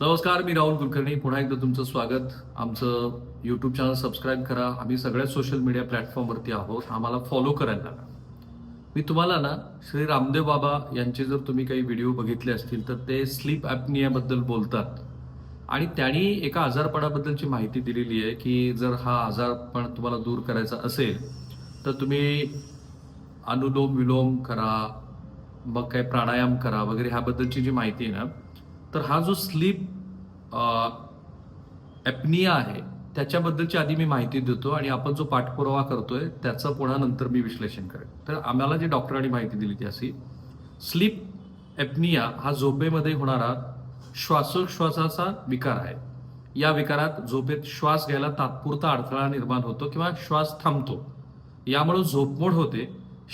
नमस्कार मी राहुल कुलकर्णी. पुन्हा एकदा तुमचं स्वागत. आमचं युट्यूब चॅनल सबस्क्राईब करा. आम्ही सगळ्या सोशल मीडिया प्लॅटफॉर्मवरती आहोत. आम्हाला फॉलो करायला लागा. मी तुम्हाला ना श्री रामदेव बाबा यांचे जर तुम्ही काही व्हिडिओ बघितले असतील तर ते स्लीप ॲपनियाबद्दल बोलतात. आणि त्यांनी एका आजारपणाबद्दलची माहिती दिलेली आहे की जर हा आजारपण तुम्हाला दूर करायचा असेल तर तुम्ही अनुलोम विलोम करा मग काय प्राणायाम करा वगैरे ह्याबद्दलची जी माहिती आहे ना तर हा जो स्लीप ॲपनिया आहे त्याच्याबद्दलची आधी मी माहिती देतो आणि आपण जो पाठपुरावा करतोय त्याचं पुन्हा नंतर मी विश्लेषण करेन. तर आम्हाला जी डॉक्टरांनी माहिती दिली ती अशी स्लीप ॲपनिया हा झोपेमध्ये होणारा श्वासोच्छ्वासाचा विकार आहे. या विकारात झोपेत श्वास घ्यायला तात्पुरता अडथळा निर्माण होतो किंवा श्वास थांबतो. यामुळे झोपमोड होते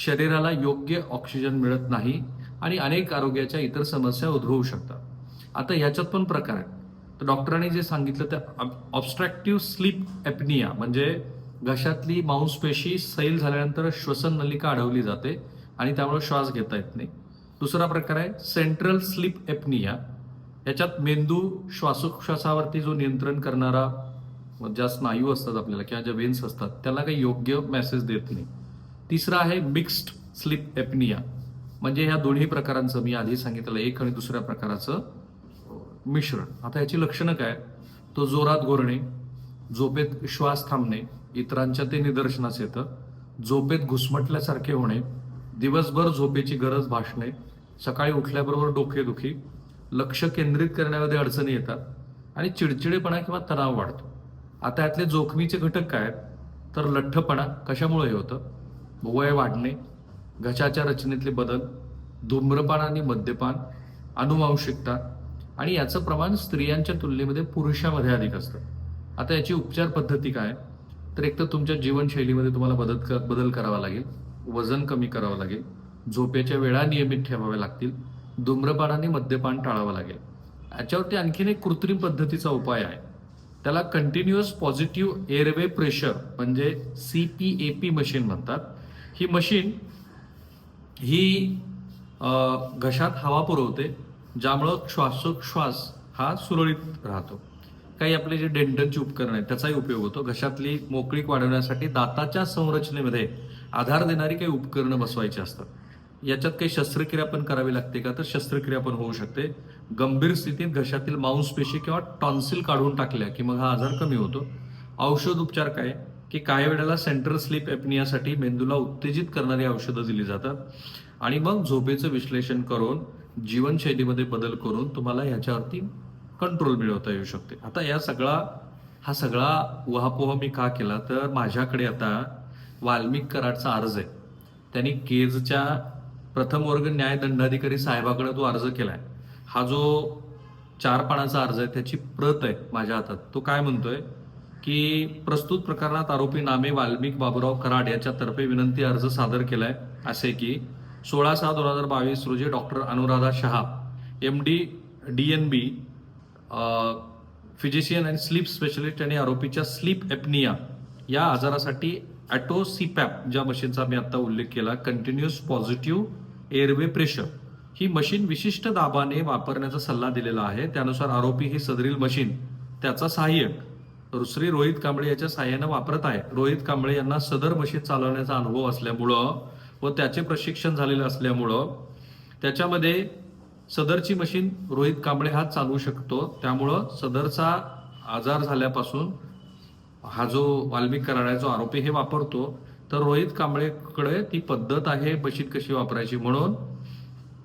शरीराला योग्य ऑक्सिजन मिळत नाही आणि अनेक आरोग्याच्या इतर समस्या उद्भवू शकतात. आता ह्याच्यात पण प्रकार आहेत. तर डॉक्टरांनी जे सांगितलं ते ऑबस्ट्रॅक्टिव्ह स्लीप ॲपनिया म्हणजे घशातली मांसपेशी सैल झाल्यानंतर श्वसन नलिका अडवली जाते आणि त्यामुळे श्वास घेता येत नाही. दुसरा प्रकार आहे सेंट्रल स्लीप एपनिया याच्यात मेंदू श्वासोच्छ्वासावरती जो नियंत्रण करणारा ज्या स्नायू असतात आपल्याला किंवा ज्या वेन्स असतात त्याला काही योग्य मेसेज देत नाही. तिसरा आहे मिक्स्ड स्लीप एपनिया म्हणजे ह्या दोन्ही प्रकारांचं मी आधी सांगितलं एक आणि दुसऱ्या प्रकाराचं मिश्रण. आता याची लक्षणं काय? तो जोरात घोरणे झोपेत श्वास थांबणे इतरांच्या ते निदर्शनास येतं झोपेत घुसमटल्यासारखे होणे दिवसभर झोपेची गरज भासणे सकाळी उठल्याबरोबर डोकेदुखी लक्ष केंद्रित करण्यामध्ये अडचणी येतात आणि चिडचिडेपणा किंवा तणाव वाढतो. आता यातले जोखमीचे घटक काय आहेत? तर लठ्ठपणा कशामुळे होतं? वय वाढणे घशाच्या रचनेतले बदल धूम्रपान आणि मद्यपान अनुवांशिकता आणि याचं प्रमाण स्त्रियांच्या तुलनेमध्ये पुरुषामध्ये अधिक असतं. आता याची उपचार पद्धती काय? तर एक तर तुमच्या जीवनशैलीमध्ये तुम्हाला बदल कर बदल करावा लागेल वजन कमी करावं लागेल झोपेच्या वेळा नियमित ठेवाव्या लागतील धूम्रपानाने मद्यपान टाळावं लागेल. याच्यावरती आणखीन एक कृत्रिम पद्धतीचा उपाय आहे. त्याला कंटिन्युअस पॉझिटिव्ह एअरवे प्रेशर म्हणजे C P A P machine म्हणतात. ही मशीन ही घशात हवा पुरवते ज्यामुळं श्वासोच्छ्वास हा सुरळीत राहतो. काही आपले जे डेंटलची उपकरण आहेत त्याचाही उपयोग होतो. घशातली मोकळीक वाढवण्यासाठी दाताच्या संरचनेमध्ये आधार देणारी काही उपकरणं बसवायची असतात. याच्यात काही शस्त्रक्रिया पण करावी लागते का? तर शस्त्रक्रिया पण होऊ शकते. गंभीर स्थितीत घशातील मांसपेशी किंवा टॉन्सिल काढून टाकल्या की मग हा आजार कमी होतो. औषध उपचार काय? की काही वेळेला सेंट्रल स्लीप एपनियासाठी मेंदूला उत्तेजित करणारी औषधं दिली जातात. आणि मग झोपेचं विश्लेषण करून जीवनशैलीमध्ये बदल करून तुम्हाला ह्याच्यावरती कंट्रोल मिळवता येऊ शकते. आता या सगळा हा सगळा उहापोह मी का केला? तर माझ्याकडे आता वाल्मिक कराडचा अर्ज आहे. त्यांनी केजच्या प्रथम वर्ग न्याय दंडाधिकारी साहेबाकडे तो अर्ज आहे हा जो चार पानाचा अर्ज आहे त्याची प्रत आहे माझ्या हातात. तो काय म्हणतोय? की प्रस्तुत प्रकरणात आरोपी नामे वाल्मिक बाबुराव कराड याच्यातर्फे विनंती अर्ज सादर केलाय. असे की सोळा सहा दोन हजार बावीस रोजी doctor Anuradha Shah M D D N B physician and sleep specialist आणि आरोपीच्या स्लीप एपनिया या आजारासाठी ॲटोसिपॅप ज्या मशीनचा मी आत्ता उल्लेख केला कंटिन्युअस पॉझिटिव्ह एअरवे प्रेशर ही मशीन विशिष्ट दाबाने वापरण्याचा सल्ला दिलेला आहे. त्यानुसार आरोपी ही सदरील मशीन त्याचा सहाय्यक श्री रोहित कांबळे याच्या सहाय्यानं वापरत आहे. रोहित कांबळे यांना सदर मशीन चालवण्याचा अनुभव असल्यामुळं व त्याचे प्रशिक्षण झालेलं असल्यामुळं त्याच्यामध्ये सदरची मशीन रोहित कांबळे हा चालवू शकतो. त्यामुळं सदरचा आजार झाल्यापासून हा जो वाल्मिक कराडा जो आरोपी हे वापरतो तर रोहित कांबळेकडे ती पद्धत आहे मशीन कशी वापरायची म्हणून.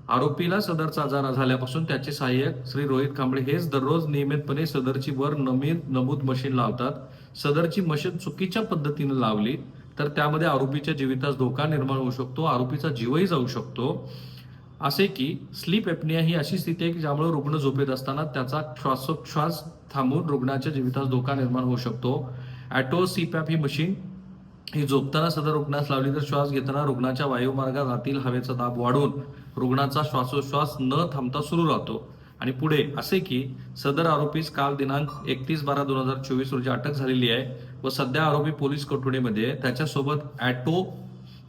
आरोपीला सदरचा आजार झाल्यापासून त्याचे सहाय्यक श्री रोहित कांबळे हेच दररोज नियमितपणे सदरची वर नमीन नमूद मशीन लावतात. सदरची मशीन चुकीच्या पद्धतीने लावली तर त्यामध्ये आरोपीच्या जीवितास धोका निर्माण होऊ शकतो आरोपीचा जीवही जाऊ शकतो. असे की स्लीप एपनिया ही अशी स्थिती आहे की ज्यामुळे रुग्ण झोपेत असताना त्याचा श्वासोच्छ्वास थांबून रुग्णाच्या जीवितास धोका निर्माण होऊ शकतो. ॲटो सीपॅप ही मशीन ही झोपताना सदर रुग्णास लावली तर श्वास घेताना रुग्णाच्या वायुमार्गात आतील हवेचा दाब वाढून रुग्णाचा श्वासोच्छ्वास न थांबता सुरू राहतो. आणि पुढे असे की सदर आरोपीस काल दिनांक एकतीस बारा दोन हजार चोवीस रोजी अटक झालेली आहे. व सध्या आरोपी पोलीस कोठडीमध्ये आहे. त्याच्यासोबत ॲटो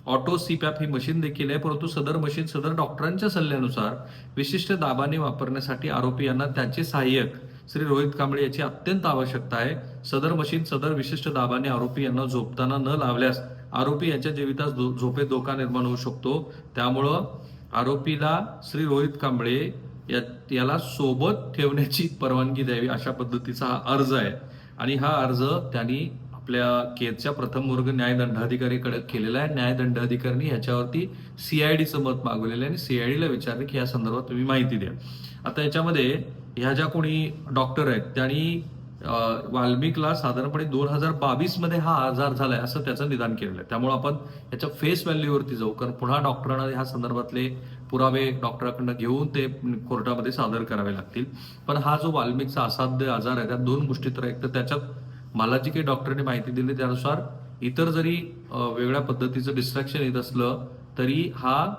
ऑटो सीपॅप ही मशीन देखील आहे. परंतु सदर मशीन सदर डॉक्टरांच्या सल्ल्यानुसार विशिष्ट दाबाने वापरण्यासाठी आरोपी यांना त्याचे सहाय्यक श्री रोहित कांबळे याची अत्यंत आवश्यकता आहे. सदर मशीन सदर विशिष्ट दाबाने आरोपी यांना झोपताना न लावल्यास आरोपी यांच्या जीवितास झोपेत धोका निर्माण होऊ शकतो. त्यामुळं आरोपीला श्री रोहित कांबळे या- याला सोबत ठेवण्याची परवानगी द्यावी अशा पद्धतीचा हा अर्ज आहे. आणि हा अर्ज त्यांनी आपल्या केसच्या प्रथम वर्ग न्यायदंडाधिकारीकडे केलेला आहे. न्यायदंडाधिकाऱ्यांनी ह्याच्यावरती सीआयडीचं मत मागवलेलं आहे आणि सीआयडीला विचारले की या संदर्भात तुम्ही माहिती द्या. आता याच्यामध्ये ह्या ज्या कोणी डॉक्टर आहेत त्यांनी वाल्मिकला साधारणपणे दोन हजार बावीसमध्ये हा आजार झालाय असं त्याचं निदान केलेलं आहे. त्यामुळे आपण याच्या फेस व्हॅल्यूवरती जाऊ. कारण पुन्हा डॉक्टरांना ह्या संदर्भातले पुरावे डॉक्टरांकडनं घेऊन ते कोर्टामध्ये सादर करावे लागतील. पण हा जो वाल्मिकचा असाध्य आजार आहे त्या दोन गोष्टी तर एक तर त्याच्यात मला जी काही डॉक्टरने माहिती दिली त्यानुसार इतर जरी वेगळ्या पद्धतीचं डिस्ट्रॅक्शन येत असलं तरी हा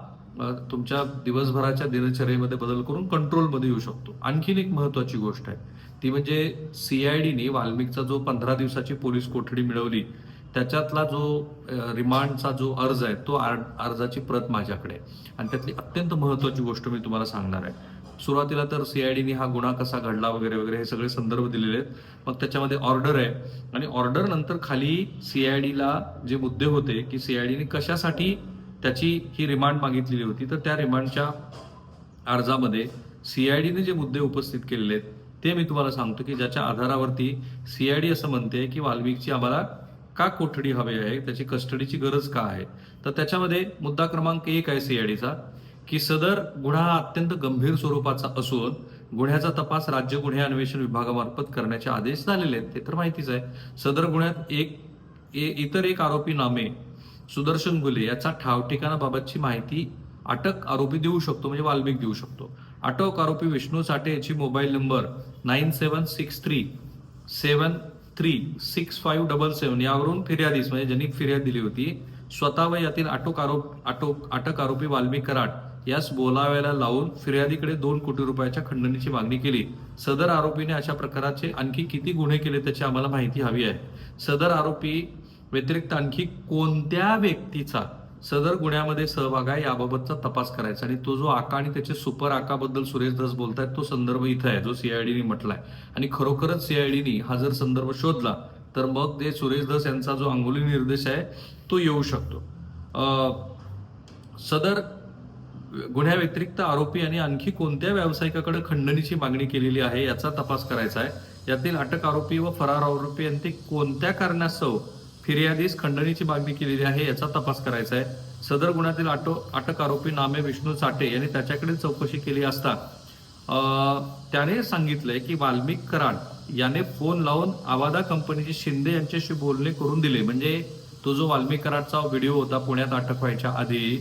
तुमच्या दिवसभराच्या दिनचर्येमध्ये बदल करून कंट्रोलमध्ये येऊ शकतो. आणखीन एक महत्वाची गोष्ट आहे. ती म्हणजे सीआयडीने वाल्मिकचा जो पंधरा दिवसाची पोलीस कोठडी मिळवली त्याच्यातला जो रिमांडचा जो अर्ज आहे तो आर- अर्जाची प्रत माझ्याकडे आहे. आणि त्यातली अत्यंत महत्वाची गोष्ट मी तुम्हाला सांगणार आहे. सुरुवातीला तर सीआयडीने हा गुन्हा कसा घडला वगैरे वगैरे हे सगळे संदर्भ दिलेले आहेत. मग त्याच्यामध्ये ऑर्डर आहे. आणि ऑर्डर नंतर खाली सीआयडीला जे मुद्दे होते की सीआयडीने कशासाठी त्याची ही रिमांड मागितलेली होती तर त्या रिमांडच्या अर्जामध्ये सीआयडीने जे मुद्दे उपस्थित केलेले आहेत ते मी तुम्हाला सांगतो की ज्याच्या आधारावरती सीआयडी असं म्हणते की वाल्मिकची आम्हाला का कोठडी हवी आहे त्याची कस्टडीची गरज का आहे? तर त्याच्यामध्ये मुद्दा क्रमांक एक आहे सीआयडीचा की सदर गुन्हा हा अत्यंत गंभीर स्वरूपाचा असून गुन्ह्याचा तपास राज्य गुन्हे अन्वेषण विभागामार्फत करण्याचे आदेश झालेले आहेत. ते तर माहितीच आहे. सदर गुन्ह्यात एक ए- इतर एक आरोपी नामे सुदर्शन गुले याचा ठाव ठिकाणाबाबतची माहिती अटक आरोपी देऊ शकतो म्हणजे वाल्मिक देऊ शकतो. अटक आरोपी विष्णू साठे याची mobile number nine seven six three seven three six five double seven यावरून फिर्यादीस म्हणजे ज्यांनी फिर्याद दिली होती स्वतः व यातील अटक आरोप अटक अटक आरोपी वाल्मिक कराड यास बोलाव्याला लावून फिर्यादीकडे दोन कोटी रुपयाच्या खंडणीची मागणी केली. सदर आरोपीने अशा प्रकाराचे आणखी किती गुन्हे केले त्याची आम्हाला माहिती हवी आहे. सदर आरोपी व्यतिरिक्त आणखी कोणत्या व्यक्तीचा सदर गुन्ह्यामध्ये सहभाग आहे याबाबतचा तपास करायचा आणि तो जो आका आणि त्याचे सुपर आकाबद्दल सुरेश बोलत बोलतायत तो संदर्भ इथं आहे जो सीआयडीने म्हटलाय. आणि खरोखरच सीआयडीने हा जर संदर्भ शोधला तर मग ते सुरेश दास यांचा जो अंगुली निर्देश आहे तो येऊ शकतो. सदर गुन्ह्याव्यतिरिक्त आरोपी आणि आणखी कोणत्या व्यावसायिकाकडे खंडणीची मागणी केलेली आहे याचा तपास करायचा आहे. यातील अटक आरोपी व फरार आरोपी यांनी कोणत्या कारणास्तव फिर्यादीस खंडणीची मागणी केलेली आहे याचा तपास करायचा आहे. सदर गुन्ह्यातील अटो अटक आरोपी नामे विष्णू चाटे यांनी त्याच्याकडे चौकशी केली असता त्याने सांगितलंय की वाल्मिक कराड याने फोन लावून आवादा कंपनीचे शिंदे यांच्याशी बोलणे करून दिले. म्हणजे तो जो वाल्मिक कराडचा व्हिडिओ होता पुण्यात अटक व्हायच्या आधी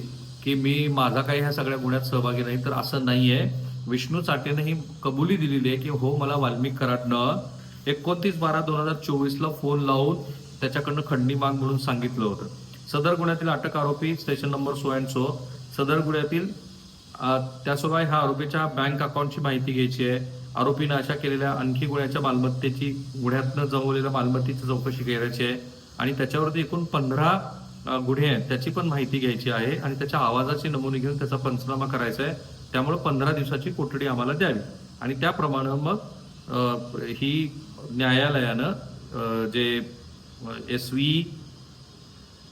की मी माझा काही ह्या सगळ्या गुन्ह्यात सहभागी नाही तर असं नाही आहे विष्णू चाटेने ही कबुली दिलेली आहे की हो मला वाल्मिक कराडनं एकोणतीस बारा दोन हजार चोवीसला फोन लावून त्याच्याकडनं खंडणी माग म्हणून सांगितलं होतं. सदर गुन्ह्यातील अटक आरोपी station number so and so. सदर गुन्ह्यातील त्यासोबत त्याशिवाय ह्या आरोपीच्या बँक अकाउंटची माहिती घ्यायची आहे. आरोपीनं अशा केलेल्या आणखी गुन्ह्याच्या मालमत्तेची गुन्ह्यातनं जमवलेल्या मालमत्तेची चौकशी करायची आहे. आणि त्याच्यावरती एकूण पंधरा गुन्हे आहेत त्याची पण माहिती घ्यायची आहे आणि त्याच्या आवाजाचे नमुने घेऊन त्याचा पंचनामा करायचा आहे. त्यामुळे पंधरा दिवसाची कोठडी आम्हाला द्यावी. आणि त्याप्रमाणे मग ही न्यायालयानं जे एस व्ही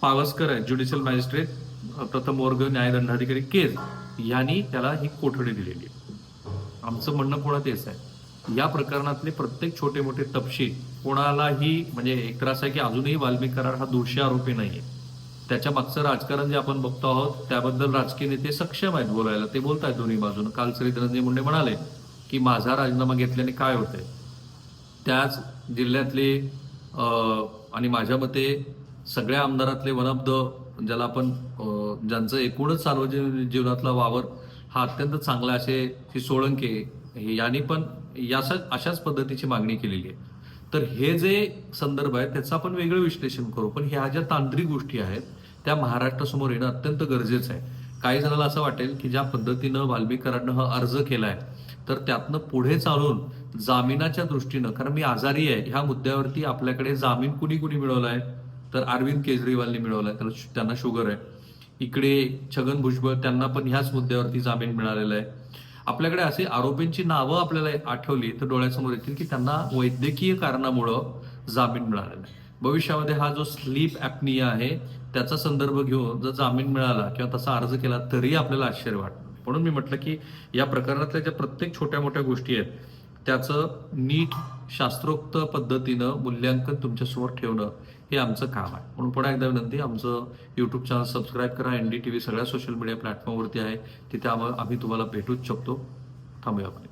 पावसकर आहे ज्युडिशियल मॅजिस्ट्रेट प्रथम वर्ग न्यायदंडाधिकारी केज यांनी त्याला ही कोठडी दिलेली आहे. आमचं म्हणणं पुन्हा तेच आहे. या प्रकरणातले प्रत्येक छोटे मोठे तपशील कोणालाही म्हणजे एक त्रास आहे की अजूनही वाल्मिक करार हा दोषी आरोपी नाहीये. त्याच्या मागचं राजकारण जे आपण बघतो आहोत त्याबद्दल राजकीय नेते सक्षम आहेत बोलायला. ते बोलत आहेत दोन्ही बाजून. काल श्री धनंजय मुंडे म्हणाले की माझा राजीनामा घेतल्याने काय होतंय? त्याच जिल्ह्यातले आणि माझ्या मते सगळ्या आमदारातले वन ऑफ द ज्याला आपण ज्यांचं एकूणच सार्वजनिक जीवनातला वावर हा अत्यंत चांगला असे ही सोळंके हे यांनी पण या अशाच पद्धतीची मागणी केलेली आहे. तर हे जे संदर्भ आहे त्याचं आपण वेगळं विश्लेषण करू. पण ह्या ज्या तांत्रिक गोष्टी आहेत त्या महाराष्ट्रासमोर येणं अत्यंत गरजेचं आहे. काही जणांना असं वाटेल की ज्या पद्धतीनं वाल्मीकरांनं हा अर्ज केलाय तर त्यातनं पुढे चालून जामिनाच्या दृष्टीनं कारण मी आजारी आहे ह्या मुद्द्यावरती आपल्याकडे जामीन कुणी कुणी मिळवलाय? तर अरविंद केजरीवालनी मिळवलाय त्याला त्यांना शुगर आहे. इकडे छगन भुजबळ त्यांना पण ह्याच मुद्द्यावरती जामीन मिळालेला आहे. आपल्याकडे असे आरोपींची नावं आपल्याला आठवली तर डोळ्यासमोर येतील की त्यांना वैद्यकीय कारणामुळं जामीन मिळालेला आहे भविष्यामध्ये हा जो स्लीप ॲपनिया आहे त्याचा संदर्भ घेऊन जर जामीन मिळाला किंवा तसा अर्ज केला तरी आपल्याला आश्चर्य वाटतं. म्हणून मी म्हटलं की या प्रकरणातल्या ज्या प्रत्येक छोट्या मोठ्या गोष्टी आहेत त्याचं नीट शास्त्रोक्त पद्धतीनं मूल्यांकन तुमच्यासमोर ठेवणं हे आमचं काम आहे. म्हणून पुन्हा एकदा विनंती आमचं यूट्यूब चॅनल सबस्क्राईब करा. एन डी टी व्ही सगळ्या सोशल मीडिया प्लॅटफॉर्मवरती आहे. तिथे आम्हाला आम्ही तुम्हाला भेटूच शकतो. थांबूया आपण